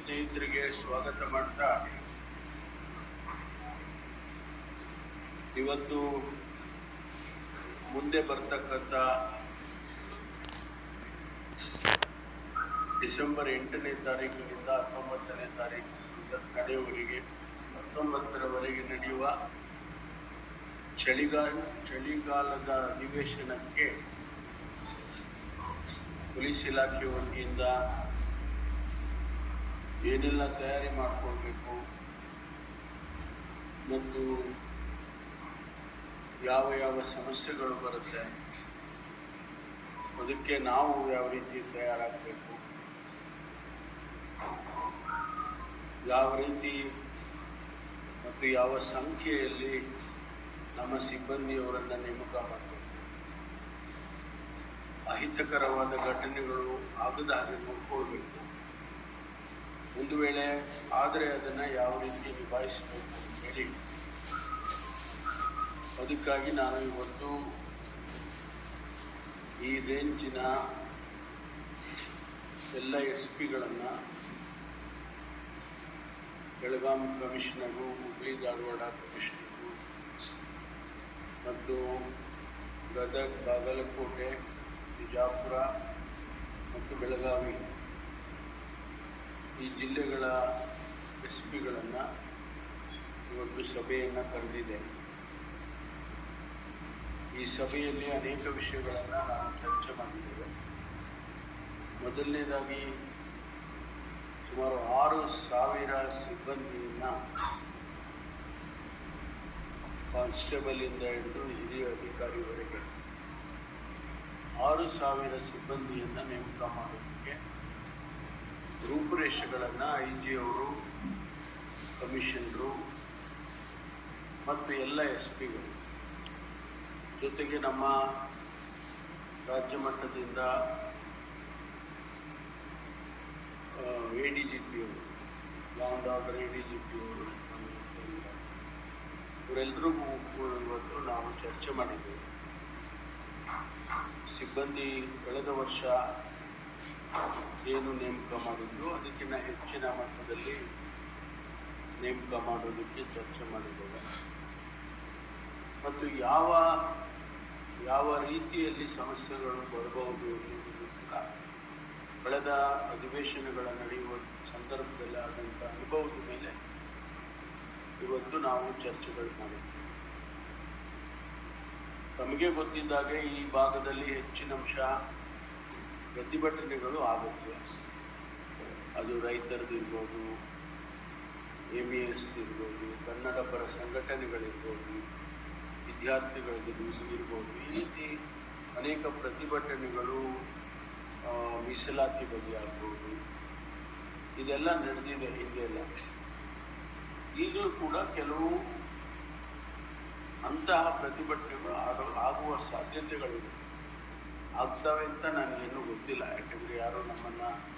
ಸ್ವಾಗತ ಮಾಡ್ತಾ ಇವತ್ತು ಮುಂದೆ ಬರ್ತಕ್ಕಂಥ ಡಿಸೆಂಬರ್ ಎಂಟನೇ ತಾರೀಕಿನಿಂದ ಹತ್ತೊಂಬತ್ತನೇ ತಾರೀಕಿನಿಂದ ಕಡೆಯವರೆಗೆ ಹತ್ತೊಂಬತ್ತರವರೆಗೆ ನಡೆಯುವ ಚಳಿಗಾಲ, ಚಳಿಗಾಲದ ಅಧಿವೇಶನಕ್ಕೆ ಪೊಲೀಸ್ ಇಲಾಖೆ ವತಿಯಿಂದ ಏನೆಲ್ಲ ತಯಾರಿ ಮಾಡ್ಕೊಳ್ಬೇಕು? ಮತ್ತು ಯಾವ ಯಾವ ಸಮಸ್ಯೆಗಳು ಬರುತ್ತೆ? ಅದಕ್ಕೆ ನಾವು ಯಾವ ರೀತಿ ತಯಾರಾಗಬೇಕು? ಯಾವ ರೀತಿ ಮತ್ತು ಯಾವ ಸಂಖ್ಯೆಯಲ್ಲಿ ನಮ್ಮ ಸಿಬ್ಬಂದಿಯವರನ್ನು ನೇಮಕ ಮಾಡಬೇಕು? ಅಹಿತಕರವಾದ ಘಟನೆಗಳು ಆಗದ ಹಾಗೆ ನೋಡ್ಕೊಳ್ಬೇಕು. ಒಂದು ವೇಳೆ ಆದರೆ ಅದನ್ನು ಯಾವ ರೀತಿ ನಿಭಾಯಿಸಬೇಕು ಅಂತೇಳಿ ಅದಕ್ಕಾಗಿ ನಾನು ಇವತ್ತು ಈ ರೇಂಜಿನ ಎಲ್ಲ ಎಸ್ ಪಿಗಳನ್ನು ಬೆಳಗಾಂ ಕಮಿಷನರು ಹುಬ್ಳಿ ಧಾರವಾಡ ಕಮಿಷನರು ಮತ್ತು ಗದಗ ಬಾಗಲಕೋಟೆ, ಬಿಜಾಪುರ ಮತ್ತು ಬೆಳಗಾವಿ ಈ ಜಿಲ್ಲೆಗಳ ಎಸ್ ಪಿಗಳನ್ನು ಇವತ್ತು ಸಭೆಯನ್ನು ಕರೆದಿದೆ ಈ ಸಭೆಯಲ್ಲಿ ಅನೇಕ ವಿಷಯಗಳನ್ನು ನಾವು ಚರ್ಚೆ ಮಾಡಿದ್ದೇವೆ ಮೊದಲನೇದಾಗಿ ಸುಮಾರು ಆರು ಸಾವಿರ ಸಿಬ್ಬಂದಿಯನ್ನು ಕಾನ್ಸ್ಟೇಬಲಿಂದ ಹಿಡಿದು ಹಿರಿಯ ಅಧಿಕಾರಿವರೆಗೆ ಆರು ಸಾವಿರ ಸಿಬ್ಬಂದಿಯನ್ನು ನೇಮಕ ಮಾಡೋದಕ್ಕೆ ರೂಪುರೇಷೆಗಳನ್ನು ಐ ಜಿ ಅವರು ಕಮಿಷನರು ಮತ್ತು ಎಲ್ಲ ಎಸ್ ಪಿಗಳು ಜೊತೆಗೆ ನಮ್ಮ ರಾಜ್ಯ ಮಟ್ಟದಿಂದ ಎ ಡಿ ಜಿ ಪಿ ಅವರು law and order A D G P ಅವರು ಇವರೆಲ್ಲರಿಗೂ ಇವತ್ತು ನಾವು ಚರ್ಚೆ ಮಾಡಿದ್ದೇವೆ. ಸಿಬ್ಬಂದಿ ಕಳೆದ ವರ್ಷ ಏನು ನೇಮಕ ಮಾಡಿದ್ರು ಅದಕ್ಕಿಂತ ಹೆಚ್ಚಿನ ಮಟ್ಟದಲ್ಲಿ ನೇಮಕ ಮಾಡೋದಕ್ಕೆ ಚರ್ಚೆ ಮಾಡಿದ್ದೇವೆ. ಮತ್ತು ಯಾವ ಯಾವ ರೀತಿಯಲ್ಲಿ ಸಮಸ್ಯೆಗಳು ಬರಬಹುದು ಎನ್ನುವುದು ಕೂಡ ಕಳೆದ ಅಧಿವೇಶನಗಳ ನಡೆಯುವ ಸಂದರ್ಭದಲ್ಲಿ ಆದಂಥ ಅನುಭವದ ಮೇಲೆ ಇವತ್ತು ನಾವು ಚರ್ಚೆಗಳು ಮಾಡಿದ್ದೇವೆ. ತಮಗೆ ಗೊತ್ತಿದ್ದಾಗೆ ಈ ಭಾಗದಲ್ಲಿ ಹೆಚ್ಚಿನ ಅಂಶ ಪ್ರತಿಭಟನೆಗಳು ಆಗುತ್ತೆ. ಅದು ರೈತರದಿರ್ಬೋದು ಎಂ ಇ ಎಸ್ ಇರ್ಬೋದು ಕನ್ನಡ ಪರ ಸಂಘಟನೆಗಳಿರ್ಬೋದು ವಿದ್ಯಾರ್ಥಿಗಳಿರ್ಬೋದು ಇರ್ಬೋದು, ಈ ರೀತಿ ಅನೇಕ ಪ್ರತಿಭಟನೆಗಳು ಮೀಸಲಾತಿ ಬಗ್ಗೆ ಆಗ್ಬೋದು ಇದೆಲ್ಲ ನಡೆದಿದೆ ಹಿಂದೆ ಎಲ್ಲ ಈಗಲೂ ಕೂಡ ಕೆಲವು ಅಂತಹ ಪ್ರತಿಭಟನೆಗಳು ಆಗ, ಆಗುವ ಸಾಧ್ಯತೆಗಳಿವೆ. ಆಗ್ತವೆ ಅಂತ ನನಗೇನು ಗೊತ್ತಿಲ್ಲ. ಯಾಕಂದರೆ ಯಾರೂ ನಮ್ಮನ್ನು